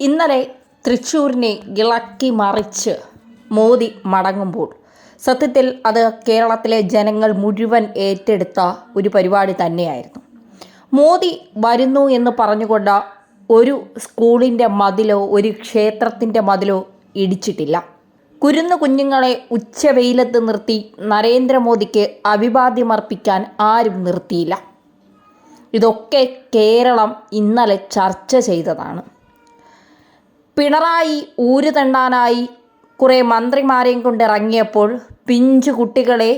ഇന്നലെ തൃശ്ശൂരിനെ ഇളക്കി മറിച്ച് മോദി മടങ്ങുമ്പോൾ സത്യത്തിൽ അത് കേരളത്തിലെ ജനങ്ങൾ മുഴുവൻ ഏറ്റെടുത്ത ഒരു പരിപാടി തന്നെയായിരുന്നു. മോദി വരുന്നു എന്ന് പറഞ്ഞുകൊണ്ട് ഒരു സ്കൂളിന്റെ മതിലോ ഒരു ക്ഷേത്രത്തിന്റെ മതിലോ ഇടിച്ചിട്ടില്ല. കുരുന്നു കുഞ്ഞുങ്ങളെ ഉച്ചവെയിലത്ത് നിർത്തി നരേന്ദ്രമോദിക്ക് അഭിവാദ്യമർപ്പിക്കാൻ ആരും നിർത്തിയില്ല. ഇതൊക്കെ കേരളം ഇന്നലെ ചർച്ച ചെയ്തതാണ്. പിണറായി ഊരുതണ്ടാനായി കുറേ മന്ത്രിമാരെയും കൊണ്ട് ഇറങ്ങിയപ്പോൾ പിഞ്ചു കുട്ടികളെ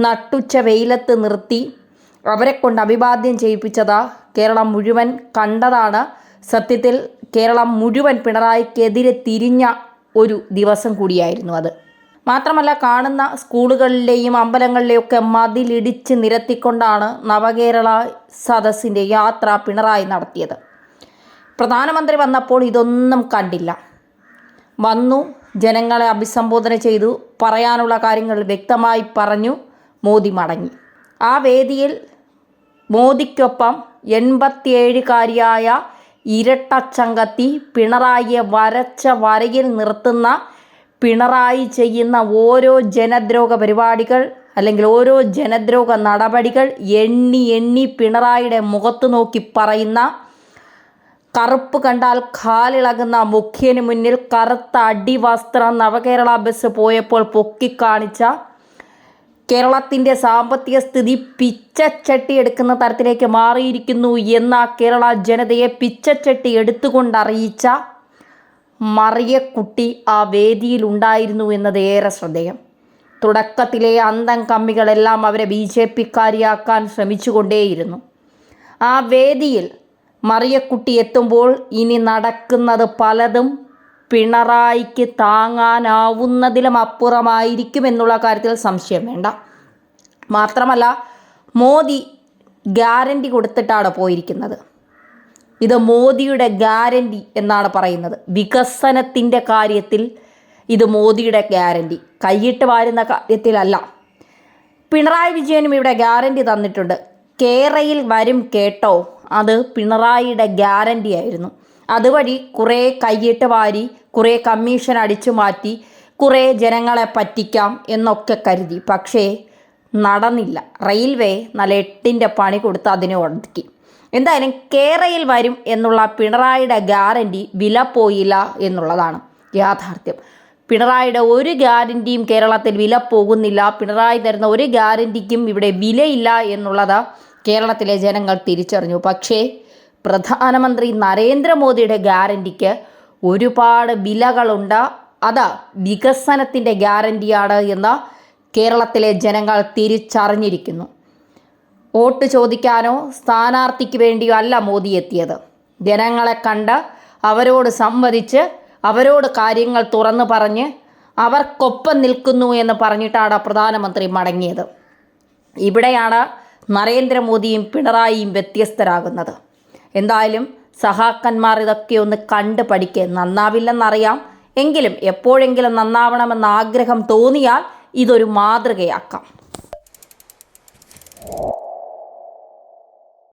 നട്ടുച്ച വെയിലത്ത് നിർത്തി അവരെ കൊണ്ട് അഭിവാദ്യം ചെയ്യിപ്പിച്ചതാ കേരളം മുഴുവൻ കണ്ടതാണ്. സത്യത്തിൽ കേരളം മുഴുവൻ പിണറായിക്കെതിരെ തിരിഞ്ഞ ഒരു ദിവസം കൂടിയായിരുന്നു അത്. മാത്രമല്ല കാണുന്ന സ്കൂളുകളിലെയും അമ്പലങ്ങളിലെയൊക്കെ മതിലിടിച്ച് നിരത്തിക്കൊണ്ടാണ് നവകേരള സദസ്സിന്റെ യാത്ര പിണറായി നടത്തിയത്. പ്രധാനമന്ത്രി വന്നപ്പോൾ ഇതൊന്നും കണ്ടില്ല. വന്നു ജനങ്ങളെ അഭിസംബോധന ചെയ്തു പറയാനുള്ള കാര്യങ്ങൾ വ്യക്തമായി പറഞ്ഞു മോദി മടങ്ങി. ആ വേദിയിൽ മോദിക്കൊപ്പം എൺപത്തിയേഴുകാരിയായ ഇരട്ടച്ചങ്കത്തി പിണറായിയെ വരച്ച വരയിൽ നിർത്തുന്ന പിണറായി ചെയ്യുന്ന ഓരോ ജനദ്രോഹ പരിപാടികൾ അല്ലെങ്കിൽ ഓരോ ജനദ്രോഹ നടപടികൾ എണ്ണി എണ്ണി പിണറായിയുടെ മുഖത്ത് നോക്കി പറയുന്ന കറുപ്പ് കണ്ടാൽ കാലിളകുന്ന മുഖ്യന് മുന്നിൽ കറുത്ത അടിവസ്ത്രം നവകേരള ബസ് പോയപ്പോൾ പൊക്കിക്കാണിച്ച കേരളത്തിന്റെ സാമ്പത്തിക സ്ഥിതി പിച്ചച്ചട്ടി എടുക്കുന്ന തരത്തിലേക്ക് മാറിയിരിക്കുന്നു എന്ന കേരള ജനതയെ പിച്ചച്ചട്ടി എടുത്തുകൊണ്ടറിയിച്ച മറിയക്കുട്ടി ആ വേദിയിലുണ്ടായിരുന്നു എന്നത് ഏറെ ശ്രദ്ധേയം. തുടക്കത്തിലെ അന്തം കമ്മികളെല്ലാം അവരെ ബി ജെ പിക്കാരിയാക്കാൻ ശ്രമിച്ചുകൊണ്ടേയിരുന്നു. ആ വേദിയിൽ മറിയക്കുട്ടി എത്തുമ്പോൾ ഇനി നടക്കുന്നത് പലതും പിണറായിക്ക് താങ്ങാനാവുന്നതിലും അപ്പുറമായിരിക്കും എന്നുള്ള കാര്യത്തിൽ സംശയം വേണ്ട. മാത്രമല്ല മോദി ഗ്യാരണ്ടി കൊടുത്തിട്ടാണ് പോയിരിക്കുന്നത്. ഇത് മോദിയുടെ ഗ്യാരണ്ടി എന്നാണ് പറയുന്നത്. വികസനത്തിന്റെ കാര്യത്തിൽ ഇത് മോദിയുടെ ഗ്യാരണ്ടി. കൈയിട്ട് വാരുന്ന കാര്യത്തിലല്ല. പിണറായി വിജയനും ഇവിടെ ഗ്യാരണ്ടി തന്നിട്ടുണ്ട്. കേരയിൽ വരും കേട്ടോ. അത് പിണറായിയുടെ ഗ്യാരണ്ടി ആയിരുന്നു. അതുവഴി കുറേ കൈയിട്ട് വാരി കുറേ കമ്മീഷൻ അടിച്ചു മാറ്റി കുറേ ജനങ്ങളെ പറ്റിക്കാം എന്നൊക്കെ കരുതി. പക്ഷേ നടന്നില്ല. റെയിൽവേ നല്ല എട്ടിന്റെ പണി കൊടുത്ത് അതിനെ ഒടുക്കി എന്തായാലും കേരയിൽ വരും എന്നുള്ള പിണറായിയുടെ ഗ്യാരണ്ടി വില പോയില്ല എന്നുള്ളതാണ് യാഥാർത്ഥ്യം. പിണറായിയുടെ ഒരു ഗ്യാരന്റിയും കേരളത്തിൽ വില പോകുന്നില്ല. പിണറായി തരുന്ന ഒരു ഗ്യാരന്റിക്കും ഇവിടെ വിലയില്ല എന്നുള്ളത് കേരളത്തിലെ ജനങ്ങൾ തിരിച്ചറിഞ്ഞു. പക്ഷേ പ്രധാനമന്ത്രി നരേന്ദ്രമോദിയുടെ ഗ്യാരണ്ടിക്ക് ഒരുപാട് വിലകളുണ്ട്. അത് വികസനത്തിന്റെ ഗ്യാരന്റിയാണ് എന്ന് കേരളത്തിലെ ജനങ്ങൾ തിരിച്ചറിഞ്ഞിരിക്കുന്നു. വോട്ട് ചോദിക്കാനോ സ്ഥാനാർത്ഥിക്ക് വേണ്ടിയോ അല്ല മോദി എത്തിയത്. ജനങ്ങളെ കണ്ട് അവരോട് സംവദിച്ച് അവരോട് കാര്യങ്ങൾ തുറന്നു പറഞ്ഞ് അവർക്കൊപ്പം നിൽക്കുന്നു എന്ന് പറഞ്ഞിട്ടാണ് പ്രധാനമന്ത്രി മടങ്ങിയത്. ഇവിടെയാണ് നരേന്ദ്രമോദിയും പിണറായിയും വ്യത്യസ്തരാകുന്നത്. എന്തായാലും സഹാക്കന്മാർ ഇതൊക്കെ ഒന്ന് കണ്ട് പഠിക്കുക നന്നാവില്ലെന്നറിയാം. എങ്കിലും എപ്പോഴെങ്കിലും നന്നാവണമെന്ന ആഗ്രഹം തോന്നിയാൽ ഇതൊരു മാതൃകയാക്കാം.